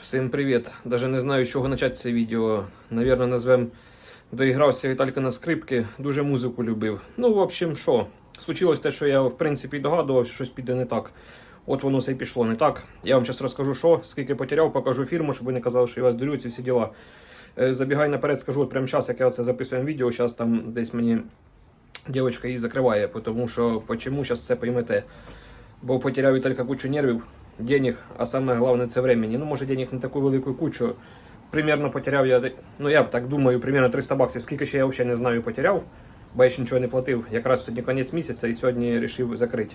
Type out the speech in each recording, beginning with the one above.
Всім привіт! Даже не знаю, з чого почати це відео. Навірно, назвем Доігрався Віталька на скрипки, дуже музику любив. Ну, в общем, що? Случилось те, що я в принципі догадувався, що щось піде не так. От воно все й пішло не так. Я вам зараз розкажу, що, скільки потеряв, покажу фірму, щоб ви не казали, що я вас дурю, ці всі діла. Е, Забігай наперед, скажу, от прямо зараз, як я це записую відео, зараз там десь мені дівчинка її закриває, тому що почему зараз все поймете. Бо потеряв Віталька кучу нервів, денег, а саме головне це времени. Ну, може, денег не таку велику кучу. Примерно потеряв я, ну я так думаю, примерно 300 баксів. Скільки ще я взагалі не знаю, потеряв, бо я ще нічого не платив. Якраз сьогодні кінець місяця і сьогодні вирішив закрити.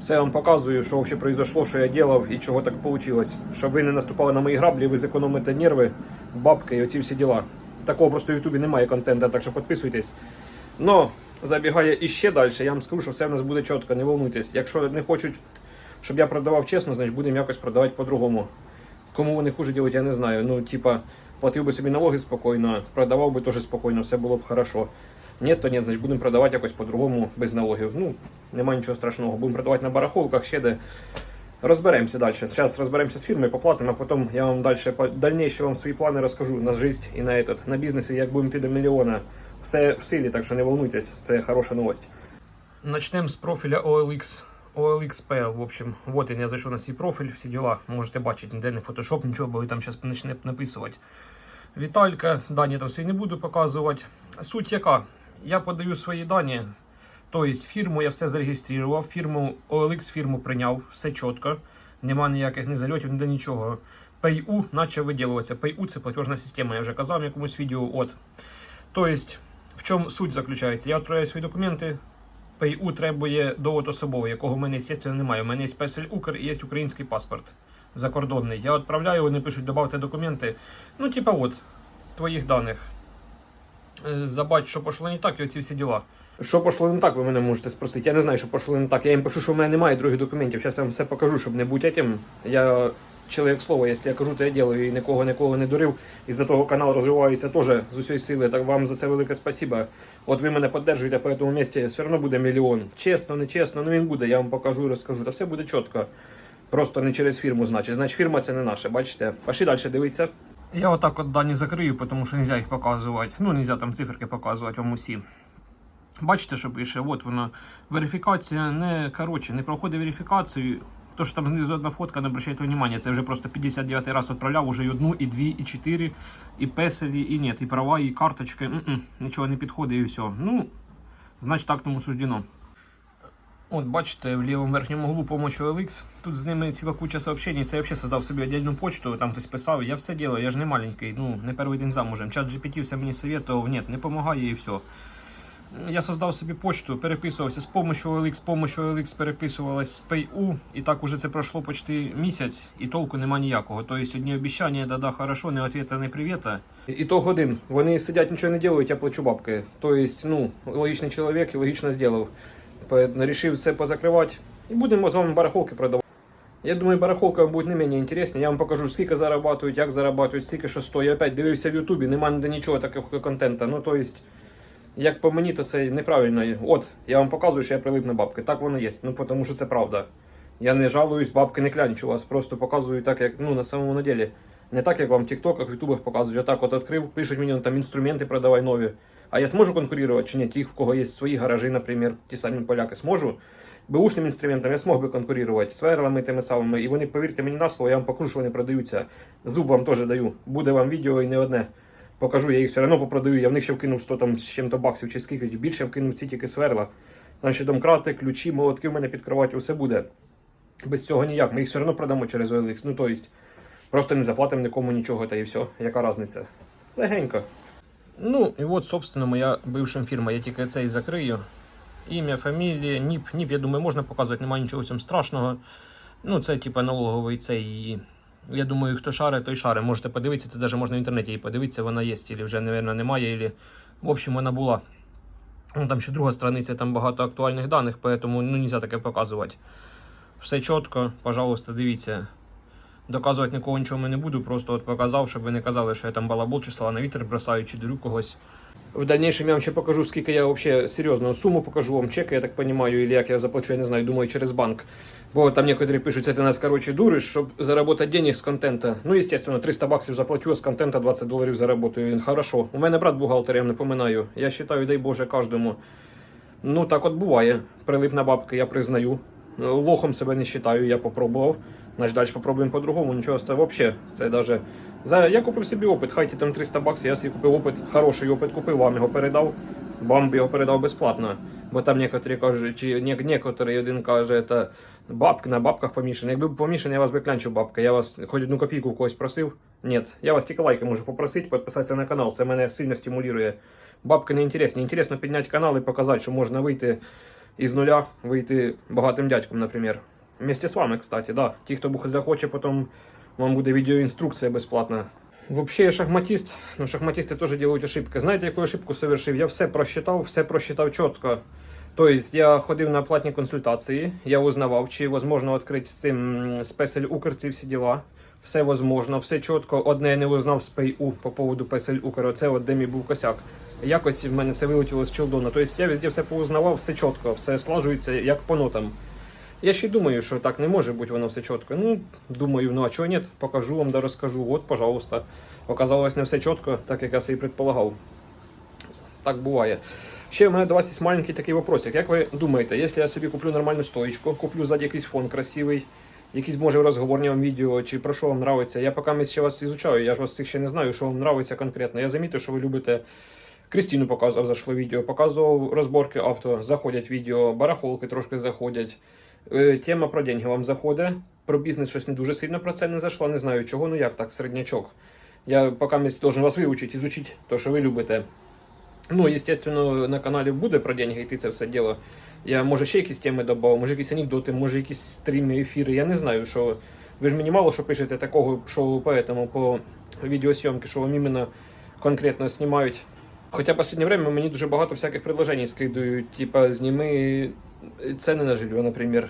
Все вам показую, що взагалі произошло, що я робив і чого так вийшло. Щоб ви не наступали на мої граблі, ви зекономите нерви, бабки і оці всі діла. Такого просто в Ютубі немає контенту, так що підписуйтесь. Но забігає іще далі, я вам скажу, що все в нас буде чітко, не волнуйтесь. Якщо не хочуть, щоб я продавав чесно, значить будемо якось продавати по-другому. Кому вони хуже ділять, я не знаю. Ну, типа, платив би собі налоги спокійно, продавав би теж спокійно, все було б хорошо. Ні, то ні, значить будемо продавати якось по-другому, без налогів. Ну, немає нічого страшного. Будемо продавати на барахолках ще де. Розберемося далі. Зараз розберемося з фірмою, поплатимо, а потім я вам далі дальніше вам свої плани розкажу на життя і на этот, на бізнесі, як будемо йти до мільйона. Все в силі, так що не волнуйтесь, це хороша новость. Начнемо з профіля OLX. OLX.pl, в общем, вот я зайшов на свій профіль, всі діла, можете бачити, ніде не фотошоп, нічого, бо ви там зараз почнете написувати. Віталька, дані там свої не буду показувати. Суть яка? Я подаю свої дані, тобто фірму я все зареєстрував, фірму OLX фірму прийняв, все чітко, нема ніяких не зальотів, ніде нічого. PayU почав виділуватися. PayU це платежна система, я вже казав в якомусь відео. От. Тобто, в чому суть заключається? Я відправляю свої документи, ПІУ требує довод особовий, якого в мене, звісно, немає. У мене є Песель Укр і є український паспорт закордонний. Я відправляю, вони пишуть, добавте документи. Ну, типа, от, твоїх даних. Е, Забать, що пішло не так, і оці всі діла. Що пішло не так, ви мене можете спросити. Я не знаю, що пішло не так. Я їм пишу, що в мене немає других документів. Зараз я вам все покажу, щоб не бути этим. Я чоловік слова, якщо я кажу, то я ділаю і нікого нікого не дурив. І за того канал розвивається теж з усієї сили. Так вам за це велике спасибо. От ви мене підтримуєте по цьому місці, все одно буде мільйон. Чесно, не чесно, ну він буде, я вам покажу і розкажу. Та все буде чітко. Просто не через фірму, значить. Значить, фірма це не наша, бачите. Пошли далі дивіться. Я отак от дані закрию, тому що не можна їх показувати. Ну, не можна там циферки показувати вам усі. Бачите, що пише, от воно. Верифікація не коротше, не проходить верифікацію. То, що там знизу одна фотка, не обращайте внимання, це вже просто 59 раз відправляв, уже і одну, і дві, і чотири, і песелі, і ні, і права, і карточки. М-м, нічого не підходить і все. Ну, значить так тому суждено. От бачите, в лівому верхньому углу помощь OLX. Тут з ними ціла куча сообщень. Це я взагалі создав собі віддільну почту, там хтось писав. Я все ділаю, я ж не маленький, ну не перший день замужем. Чат GPT все мені советував, ні, не допомагає і все. Я создав собі почту, переписувався з помощью OLX, з помощью OLX переписувалась з PayU, і так уже це пройшло почти місяць, і толку нема ніякого. Тобто одні обіцяння, да-да, хорошо, не ответа, не привіта. І то годин. Вони сидять, нічого не роблять, я плачу бабки. Тобто, ну, логічний чоловік і логічно зробив. Рішив все позакривати. І будемо з вами барахолки продавати. Я думаю, барахолка буде не менее інтересна. Я вам покажу, скільки зарабатують, як зарабатують, скільки що стоїть. Я опять дивився в Ютубі, нема ніде нічого такого контенту. Ну, то есть, як по мені, то це неправильно. От, я вам показую, що я прилип на бабки. Так воно є. Ну, тому що це правда. Я не жалуюсь, бабки не клянчу вас. Просто показую так, як ну, на самому на деле. Не так, як вам в тіктоках, в ютубах показують. Отак от відкрив, пишуть мені там інструменти продавай нові. А я зможу конкурувати чи ні? Ті, в кого є свої гаражі, наприклад, ті самі поляки, зможу. Бушним інструментом я змог би конкурувати, сверлами тими самими. І вони, повірте мені на слово, я вам покажу, що вони продаються. Зуб вам теж даю. Буде вам відео і не одне. Покажу, я їх все одно попродаю. Я в них ще вкинув 100 там з чим-то баксів чи скільки, більше вкинув ці тільки сверла. Там домкрати, ключі, молотки в мене під кроваттю, все буде. Без цього ніяк. Ми їх все одно продамо через OLX. Ну, то есть, просто не заплатимо нікому нічого, та і все. Яка різниця? Легенько. Ну, і от, собственно, моя бивша фірма. Я тільки це і закрию. Ім'я, фамілія, НІП. НІП, я думаю, можна показувати, немає нічого в цьому страшного. Ну, це типа налоговий цей. Я думаю, хто шаре, той шаре. Можете подивитися, це навіть можна в інтернеті її подивитися, вона є, або вже, мабуть, немає, або... В общем, вона була. Ну, там ще друга страниця, там багато актуальних даних, поэтому ну, нельзя таке показувати. Все чітко, пожалуйста, дивіться. Доказувати нікого нічого не буду, просто от показав, щоб ви не казали, що я там балабол чи слова на вітер бросаю, чи дурю когось. В дальнейшем я вам ще покажу, скільки я вообще серйозну суму покажу вам чеки, я так понимаю, или як я заплачу, я не знаю, думаю, через банк. Бо там некоторые пишуть, це ти нас, короче, дуриш, щоб заработать денег з контента. Ну, естественно, 300 баксів заплачу, а з контента 20 доларів заработаю. Хорошо. У мене брат бухгалтер, я вам напоминаю. Я вважаю, дай Боже, кожному. Ну, так от буває. Прилип на бабки, я признаю. Лохом себе не вважаю, я попробував. Значить, далі попробуємо по-другому. Нічого це взагалі. Це даже. Я купив собі опит, хай ті там 300 баксів, я собі купив опит, хороший опит купив, вам його передав. Вам його передав безплатно. Бо там некоторі кажуть, чи не, некоторий один каже, це бабки на бабках помішані. Якби був я вас би клянчив бабка. Я вас хоч одну копійку когось просив. Ні, я вас тільки лайки можу попросити, підписатися на канал. Це мене сильно стимулює. Бабки не інтересні. Інтересно підняти канал і показати, що можна вийти із нуля, вийти багатим дядьком, наприклад. Вместе з вами, кстати, да. Ті, хто захоче, потім вам буде відеоінструкція безплатна. Вообще я шахматист, но шахматисты тоже делают ошибки. Знаєте, яку ошибку совершив? Я все просчитав, все просчитав чітко. Тобто я ходив на платні консультації, я узнавав, чи можна відкрити з цим спесель Укр ці всі діла. Все возможно, все чітко. Одне я не узнав з ПайУ по поводу Песель Укр. Оце от де мій був косяк. Якось в мене це вилетіло з челдона. Тобто я везде все поузнавав, все чітко, все слажується як по нотам. Я ще й думаю, що так не може бути воно все чітко. Ну, думаю, ну а чого ні, покажу вам да розкажу. От, пожалуйста. Оказалось не все чітко, так як я собі предполагав. Так буває. Ще у мене до вас є маленький такий вопросик. Як ви думаєте, якщо я собі куплю нормальну стоїчку, куплю ззаді якийсь фон красивий, якісь може розговорні вам відео, чи про що вам нравиться, я поки ще вас ізучаю, я ж вас всіх ще не знаю, що вам нравиться конкретно. Я замітив, що ви любите. Крістіну показував, зайшло відео, показував розборки авто, заходять відео, барахолки трошки заходять. Е, Тема про деньги вам заходить. Про бізнес щось не дуже сильно про це не зайшло. Не знаю чого, ну як так, середнячок. Я поки місць должен вас вивчити, ізучити те, що ви любите. Ну, естественно, на каналі буде про деньги йти це все діло. Я може ще якісь теми додав, може якісь анекдоти, може якісь стріми, ефіри. Я не знаю, що. Ви ж мені мало що пишете такого, що поэтому по відеосйомки, що вам іменно конкретно знімають. Хоча в останнє время мені дуже багато всяких предложень скидують, типа зніми ціни на жилье, наприклад.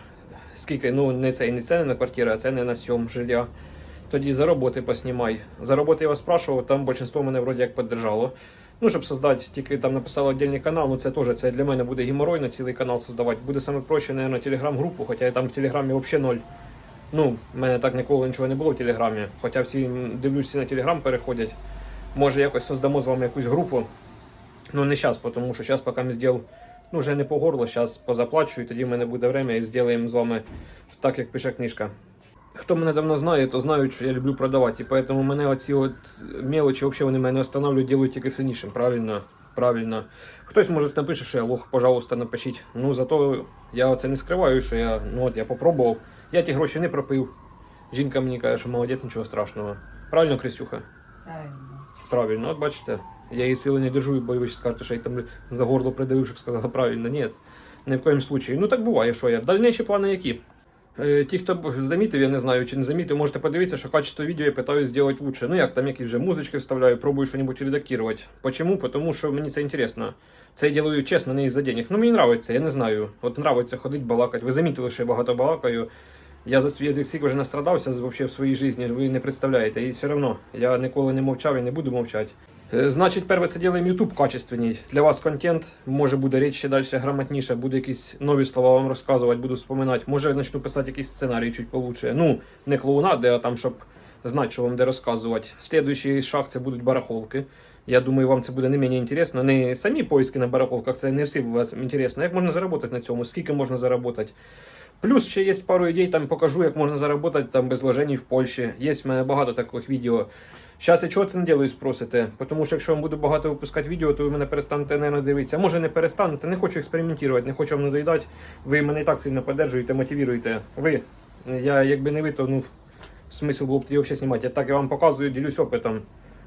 Скільки, ну не це не ціни на квартиру, а ціни на сьом жилья. Тоді за роботи поснімай. За роботи я вас спрашивав, там більшинство мене вроді як піддержало. Ну, щоб создати, тільки там написали віддільний канал, ну це теж це для мене буде геморройно цілий канал создавати. Буде саме проще, наверное, телеграм-групу, хоча я там в телеграмі взагалі ноль. Ну, в мене так ніколи нічого не було в телеграмі. Хоча всі всі на телеграм переходять. Може якось создамо з вами якусь групу. Ну не зараз, тому що зараз поки ми зробив, ну вже не по горло, зараз позаплачу, і тоді в мене буде время і зробимо з вами так, як пише книжка. Хто мене давно знає, то знають, що я люблю продавати. І поэтому мене оці от мелочі взагалі вони мене останавливають, делають тільки сильнішим. Правильно, правильно. Хтось може напише, що я лох, пожалуйста, напишіть. Ну зато я це не скриваю, що я, ну от я попробував. Я ті гроші не пропив. Жінка мені каже, що молодець, нічого страшного. Правильно, Крістюха? Правильно. Правильно, от бачите. Я її сили не держу, бо ви скажете, що я там за горло придавив, щоб сказала правильно. Ні, ні в коєму случаї. Ну так буває, що я. Дальніші плани які? Е, Ті, хто замітив, я не знаю, чи не замітив, можете подивитися, що качество відео я питаюсь зробити лучше. Ну як там якісь вже музички вставляю, пробую щось редактувати. Почему? Тому що мені це інтересно. Це я делаю чесно, не із-за денег. Ну мені нравиться, я не знаю. От нравиться ходити, балакати. Ви замітили, що я багато балакаю. Я за свій язик вже настрадався вообще в своїй житті, ви не представляєте. І все одно я ніколи не мовчав і не буду мовчати. Е, Значить, перше це робимо YouTube качественний. Для вас контент, може буде річ далі грамотніше, буде якісь нові слова вам розказувати, буду вспоминати. Може почну писати якийсь сценарій чуть получше. Ну, не клоунади, а там, щоб знати, що вам де розказувати. Слідуючий шаг це будуть барахолки. Я думаю, вам це буде не мені інтересно. Не самі поиски на барахолках, це не всі вас інтересно. Як можна заробити на цьому? Скільки можна заробити? Плюс ще є пару ідей, там покажу, як можна заробити там без вложень в Польщі. Є в мене багато таких відео. Зараз я чого це не делаю, спросите. Тому що якщо я буду багато випускати відео, то ви мене перестанете не дивитися. Може не перестанете, не хочу експериментувати, не хочу вам надоїдати. Ви мене і так сильно підтримуєте, мотивуєте. Ви. Я якби не ви, то ну смисл було б тоді взагалі знімати. Я так я вам показую, ділюсь опитом.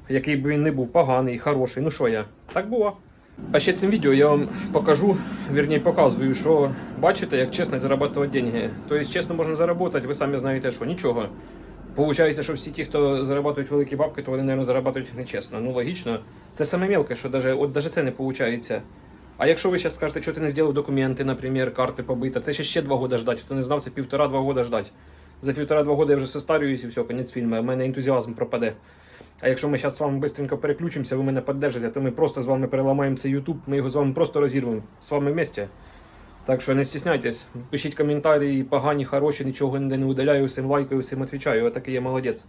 Який би він не був поганий, хороший. Ну що я? Так було. А ще цим відео я вам покажу, вірніше показую, що бачите, як чесно заробляти деньги. Тобто чесно можна заробити, ви самі знаєте, що нічого. Получається, що всі ті, хто заробляють великі бабки, то вони, мабуть, заробляють нечесно. Ну логічно. Це саме мелке, що даже, от даже це не виходить. А якщо ви зараз скажете, що ти не зробив документи, наприклад, карти побита, це ще ще два роки ждати. Хто не знав, це півтора-два роки ждати. За півтора-два роки я вже состарююсь і все, кінець фільму. У мене ентузіазм пропаде. А якщо ми зараз з вами швидко переключимося, ви мене піддержите, то ми просто з вами переламаємо цей YouTube, ми його з вами просто розірвемо з вами вместе. Так що не стісняйтесь, пишіть коментарі, погані, хороші, нічого ніде не удаляю, всім лайкаю, всім відповідаю. Отакий я молодець.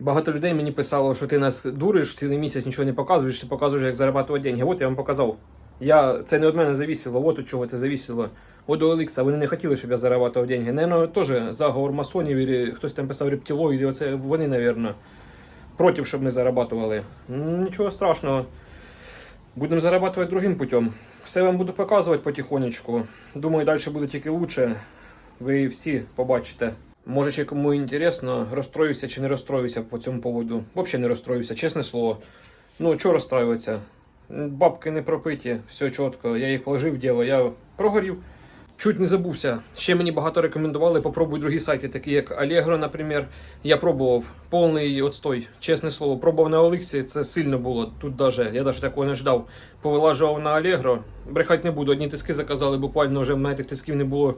Багато людей мені писало, що ти нас дуриш, цілий місяць нічого не показуєш, ти показуєш, як заробляти деньги. От я вам показав. Я, це не від мене завісило, от від чого це завісило. От у Олекса, вони не хотіли, щоб я заробляв деньги. Наверно, теж заговор масонів, і хтось там писав рептилоїди, оце вони, напевно, проти, щоб ми зарабатували. Нічого страшного. Будемо зарабатувати другим путем. Все вам буду показувати потихонечку. Думаю, далі буде тільки лучше. Ви всі побачите. Може, ще кому інтересно, розстроюся чи не розстроюся по цьому поводу. Взагалі не розстроюся, чесне слово. Ну, чого розстраюватися? Бабки не пропиті, все чітко. Я їх вложив в діло, я прогорів. Чуть не забувся. Ще мені багато рекомендували. Попробуй другі сайти, такі як Allegro, наприклад. Я пробував. Повний отстой. Чесне слово, пробував на Олексі, це сильно було. Тут даже, я навіть такого не ждав. Повилажував на Allegro. Брехати не буду. Одні тиски заказали, буквально вже в мене тих тисків не було.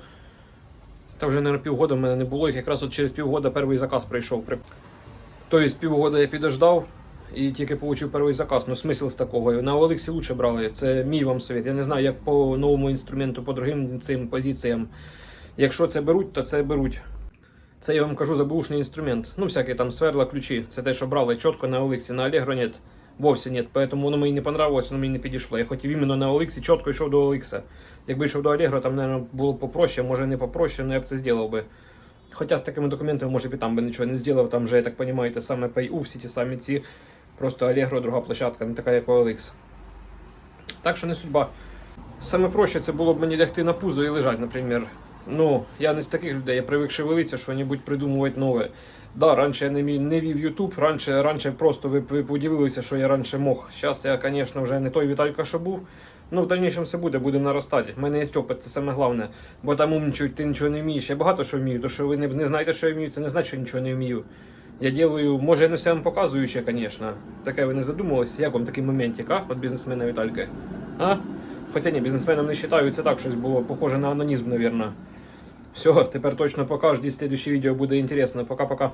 Та вже, мабуть, півгода в мене не було. Якраз от через півгода перший заказ прийшов. Тобто півгода я підождав і тільки отримав перший заказ. Ну, смисл з такого. На Олексі лучше брали. Це мій вам совет. Я не знаю, як по новому інструменту, по другим цим позиціям. Якщо це беруть, то це беруть. Це я вам кажу забушний інструмент. Ну, всякі там сверла, ключі. Це те, що брали чітко на Олексі, на Allegro нет. Вовсе нет. Поэтому воно мені не понравилось, воно мені не підійшло. Я хотів іменно на Олексі, чітко йшов до Олекса. Якби йшов до Allegro, там, мабуть, було попроще, може не попроще, але я б це зробив би. Хоча з такими документами, може б і там би нічого не зробив, там же, я так розумію, те саме PayU, всі ті самі ці. Просто Allegro, друга площадка, не така, як у OLX. Так що не судьба. Саме проще це було б мені лягти на пузо і лежати, наприклад. Ну, я не з таких людей, я привик шевелитися, що-небудь придумувати нове. Да, раніше я не, не вів YouTube, раніше, раніше просто ви, ви подивилися, що я раніше мог. Зараз я, звісно, вже не той Віталька, що був. Ну, в дальнішому все буде, будемо наростати. У мене є опит, це саме головне. Бо там умнічують, ти нічого не вмієш. Я багато що вмію, то що ви не, не знаєте, що я вмію, це не значить, що нічого не вмію. Я делаю, може я не все вам показую ще, звісно. Таке ви не задумувались. Як вам такий моментик, а? От бізнесмена Вітальки. А? Хоча ні, бізнесменом не вважаю, це так щось було похоже на анонізм, мабуть. Все, тепер точно покажу, слідче відео буде інтересно. Пока-пока.